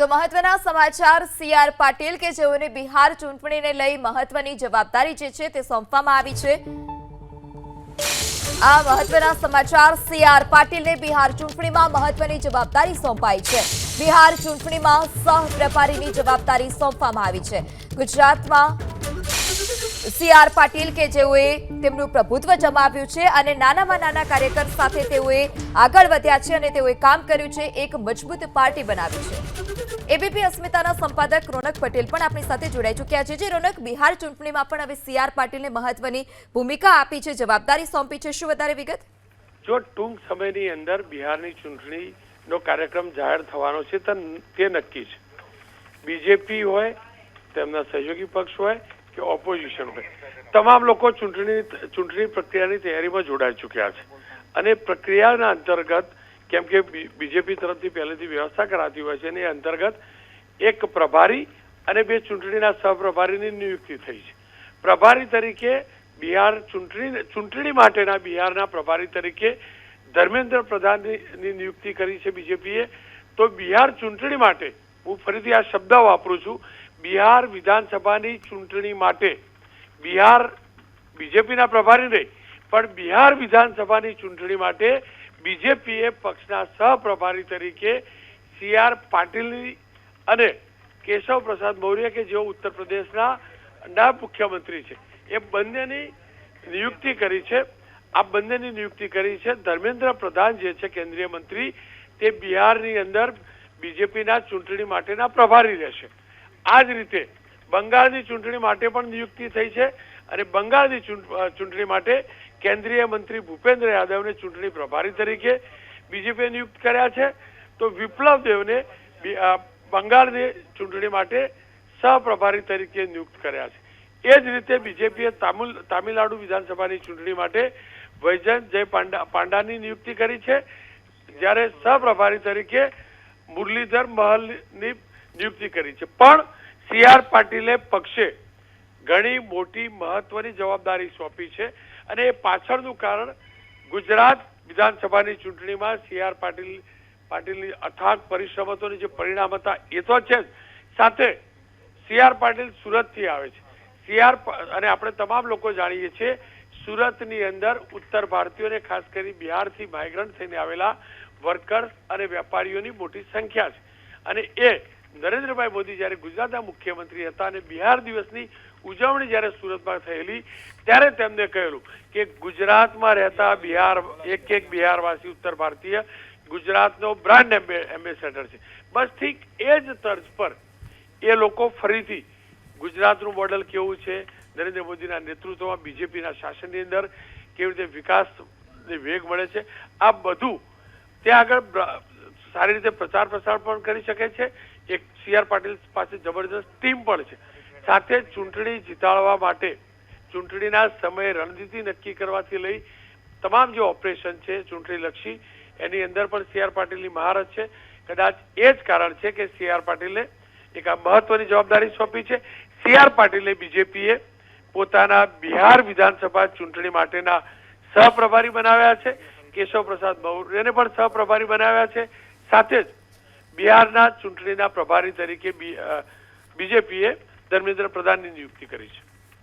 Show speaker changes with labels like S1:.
S1: તો મહત્વના સમાચાર સી આર પાટીલ કે જેઓને બિહાર ચૂંટણીને લઈ મહત્વની જવાબદારી જે છે તે સોંપવામાં આવી છે. આ મહત્વના સમાચાર સી આર પાટીલને બિહાર ચૂંટણીમાં મહત્વની જવાબદારી સોંપાઈ છે. બિહાર ચૂંટણીમાં સહ પ્રભારીની જવાબદારી સોંપવામાં આવી છે. ગુજરાતમાં સી આર પાટીલ કે જેઓએ તેમનું પ્રભુત્વ જમાવ્યું છે અને નાનામાં નાના કાર્યકર સાથે તેઓએ આગળ વધ્યા છે અને તેઓએ કામ કર્યું છે, એક મજબૂત પાર્ટી બનાવી છે. એબીપી અસ્મિતાના સંપાદક રોનક પટેલ પણ આપણી સાથે જોડાઈ ચૂક્યા છે. જે રોનક બિહાર ચૂંટણીમાં પણ હવે સી આર પાટીલને મહત્વની ભૂમિકા આપી છે, જવાબદારી સોંપી છે. શું વધારે વિગત?
S2: જો ટૂંક સમયની અંદર બિહારની ચૂંટણીનો કાર્યક્રમ જાહેર થવાનો છે, તે નક્કી છે. બીજેપી હોય, તેમના સહયોગી પક્ષ હોય કે ઓપોઝિશન હોય. તમામ લોકો ચૂંટણી ચૂંટણી પ્રક્રિયાની તૈયારીમાં જોડાઈ ચૂક્યા છે. અને પ્રક્રિયાના અંતર્ગત, કેમ કે બીજેપી તરફથી પહેલેથી વ્યવસ્થા કરાતી હોય છે અને અંતર્ગત એક પ્રભારી અને બે ચૂંટણીના સહપ્રભારીની નિયુક્તિ થઈ છે. પ્રભારી તરીકે બિહાર ચૂંટણી ચૂંટણી માટેના બિહારના પ્રભારી તરીકે ધર્મેન્દ્ર પ્રધાનની નિયુક્તિ કરી છે બીજેપીએ. તો બિહાર ચૂંટણી માટે હું ફરીથી આ શબ્દ વાપરું છું બિહાર વિધાનસભાની ચૂંટણી માટે. બિહાર બીજેપીના પ્રભારી નહીં, પણ બિહાર વિધાનસભાની ચૂંટણી માટે બીજેપીએ પક્ષના સહપ્રભારી તરીકે સી આર પાટીલની અને કેશવ પ્રસાદ મૌર્ય કે જેઓ ઉત્તર પ્રદેશના નાયબ મુખ્યમંત્રી છે, એ બંનેની નિયુક્તિ કરી છે. આ બંનેની નિયુક્તિ કરી છે. ધર્મેન્દ્ર પ્રધાન જે છે કેન્દ્રીય મંત્રી, તે બિહારની અંદર બીજેપીના ચૂંટણી માટેના પ્રભારી રહેશે. આ જ રીતે બંગાળની ચૂંટણી માટે પણ નિયુક્તિ થઈ છે અને બંગાળની ચૂંટ- ચૂંટણી માટે કેન્દ્રીય મંત્રી ભૂપેન્દ્ર યાદવને ચૂંટણી પ્રભારી તરીકે બીજેપીએ નિયુક્ત કર્યા છે. તો વિપ્લવ દેવને બંગાળની ચૂંટણી માટે સહપ્રભારી તરીકે નિયુક્ત કર્યા છે. એ જ રીતે બીજેપીએ તામિલ, તામિલનાડુ વિધાનસભાની ચૂંટણી માટે વૈજયંત જય પાંડા, પાંડાની નિયુક્તિ કરી છે. જ્યારે સહપ્રભારી તરીકે મુરલીધર મહલની નિયુક્તિ કરી છે. પણ સી આર પાટીલે પક્ષે ઘણી મોટી મહત્વની જવાબદારી સોંપી છે અને એ પાછળનું કારણ ગુજરાત વિધાનસભાની ચૂંટણીમાં સી આર પાટીલ, પાટીલની અથાગ પરિશ્રમ જે પરિણામ હતા, એ તો છે જ. સાથે સી આર પાટીલ સુરતથી આવે છે. સી આર અને આપણે તમામ લોકો જાણીએ છીએ, સુરતની અંદર ઉત્તર ભારતીયોને ખાસ કરી બિહારથી માઇગ્રન્ટ થઈને આવેલા વર્કર્સ અને વેપારીઓની મોટી સંખ્યા છે. અને એ નરેન્દ્રભાઈ મોદી જ્યારે ગુજરાતના મુખ્યમંત્રી હતા અને બિહાર દિવસની ઉજવણી જ્યારે સુરતમાં થયેલી, ત્યારે તેમને કહેલું કે ગુજરાતમાં રહેતા બિહાર, એક એક બિહારવાસી ઉત્તર ભારતીય ગુજરાતનો બ્રાન્ડ એમ્બેસેડર છે. બસ ઠીક એ જ તર્જ પર એ લોકો ફરીથી ગુજરાતનું મોડલ કેવું છે? નરેન્દ્ર મોદીના નેતૃત્વમાં બીજેપીના શાસનની અંદર કેવી રીતે વિકાસ વેગ મળે છે? આ બધું ત્યાં આગળ સારી રીતે પ્રચાર પ્રસાર પણ કરી શકે છે. એક સી આર પાટીલ પાસે જબરદસ્ત ટીમ પણ છે. સાથે ચૂંટણી જીતાડવા માટે ચૂંટણીના સમયે રણનીતિ નક્કી કરવાથી લઈ તમામ જે ઓપરેશન છે ચૂંટણી લક્ષી એની અંદર પણ સી આર પાટીલની મહારત છે. કદાચ એ જ કારણ છે કે સી આર પાટીલે એક આ મહત્વની જવાબદારી સોંપી છે. સી આર પાટીલે બીજેપીએ પોતાના બિહાર વિધાનસભા ચૂંટણી માટેના સહપ્રભારી બનાવ્યા છે. કેશવ પ્રસાદ મૌર્યને પણ સહપ્રભારી બનાવ્યા છે. સાથે જ બિહારના ચૂંટણીના પ્રભારી તરીકે બીજેપીએ ધર્મેન્દ્ર પ્રધાનની નિયુક્તિ કરી છે.